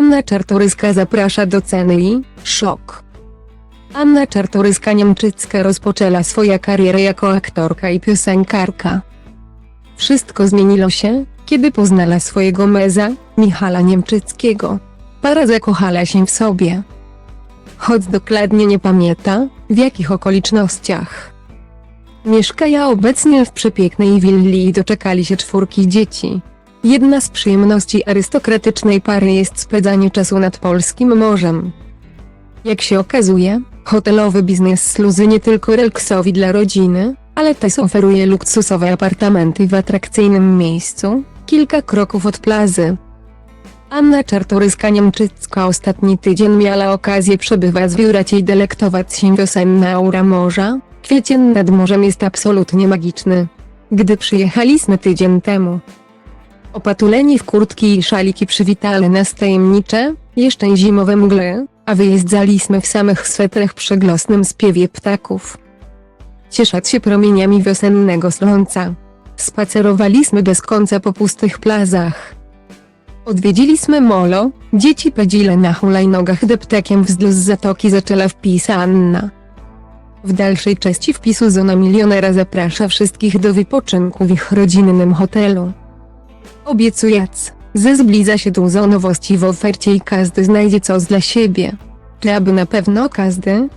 Anna Czartoryska zaprasza do ceny i szok. Anna Czartoryska-Niemczycka rozpoczęła swoją karierę jako aktorka i piosenkarka. Wszystko zmieniło się, kiedy poznała swojego meza, Michala Niemczyckiego. Para zakochała się w sobie. Choć dokładnie nie pamięta, w jakich okolicznościach. Mieszkają obecnie w przepięknej willi i doczekali się czwórki dzieci. Jedna z przyjemności arystokratycznej pary jest spędzanie czasu nad polskim morzem. Jak się okazuje, hotelowy biznes sluży nie tylko relaksowi dla rodziny, ale też oferuje luksusowe apartamenty w atrakcyjnym miejscu, kilka kroków od plazy. Anna Czartoryska-Niemczycka ostatni tydzień miała okazję przebywać w Juracie i delektować się wiosenna aura morza. Kwiecień nad morzem jest absolutnie magiczny. Gdy przyjechaliśmy tydzień temu, opatuleni w kurtki i szaliki przywitali nas tajemnicze, jeszcze zimowe mgle, a wyjeżdżaliśmy w samych swetrach przy glosnym spiewie ptaków. Cieszać się promieniami wiosennego słońca. Spacerowaliśmy bez końca po pustych plazach. Odwiedziliśmy molo, dzieci pedzile na hulajnogach deptakiem wzdłuż zatoki zaczęła wpis Anna. W dalszej części wpisu Zona Milionera zaprasza wszystkich do wypoczynku w ich rodzinnym hotelu. Obiecując, ze zbliża się dużo nowości w ofercie i każdy znajdzie coś dla siebie. Aby na pewno każdy?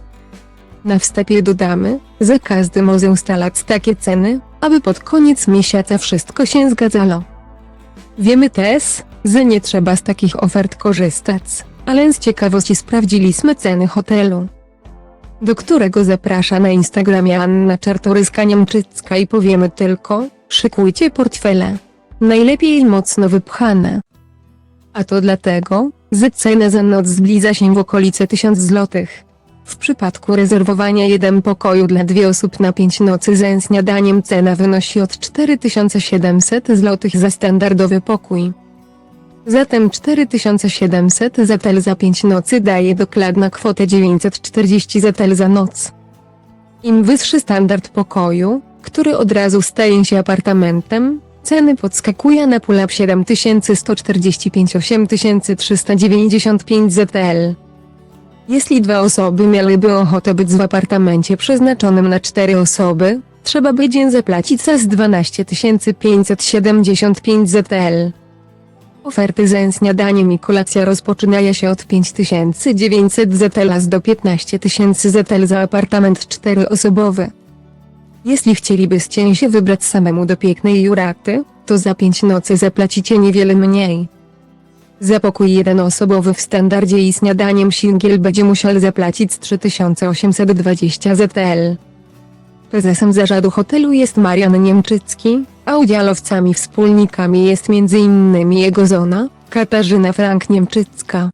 Na wstępie dodamy, że każdy może ustalać takie ceny, aby pod koniec miesiąca wszystko się zgadzało. Wiemy też, że nie trzeba z takich ofert korzystać, ale z ciekawości sprawdziliśmy ceny hotelu do którego zaprasza na Instagramie Anna Czartoryska-Niemczycka i powiemy tylko, szykujcie portfele. Najlepiej mocno wypchane. A to dlatego, że cena za noc zbliża się w okolice 1000 złotych. W przypadku rezerwowania jeden pokoju dla dwie osób na 5 nocy ze śniadaniem cena wynosi od 4700 zł za standardowy pokój. Zatem 4700 zetel za 5 nocy daje dokładna kwotę 940 zetel za noc. Im wyższy standard pokoju, który od razu staje się apartamentem, ceny podskakuje na pulap 7145 8395 ZL. Jeśli dwa osoby miałyby ochotę być w apartamencie przeznaczonym na cztery osoby, trzeba będzie zapłacić za 12 575 ZL. Oferty za śniadaniem i kolacja rozpoczynają się od 5900 ZL do 15 tysięcy ZL za apartament czteroosobowy. Jeśli chcielibyście się wybrać samemu do pięknej juraty, to za 5 nocy zapłacicie niewiele mniej. Za pokój jednoosobowy w standardzie i śniadaniem singiel będzie musiał zapłacić 3820 ZL. Prezesem zarządu hotelu jest Marian Niemczycki, a udziałowcami wspólnikami jest m.in. jego żona, Katarzyna Frank Niemczycka.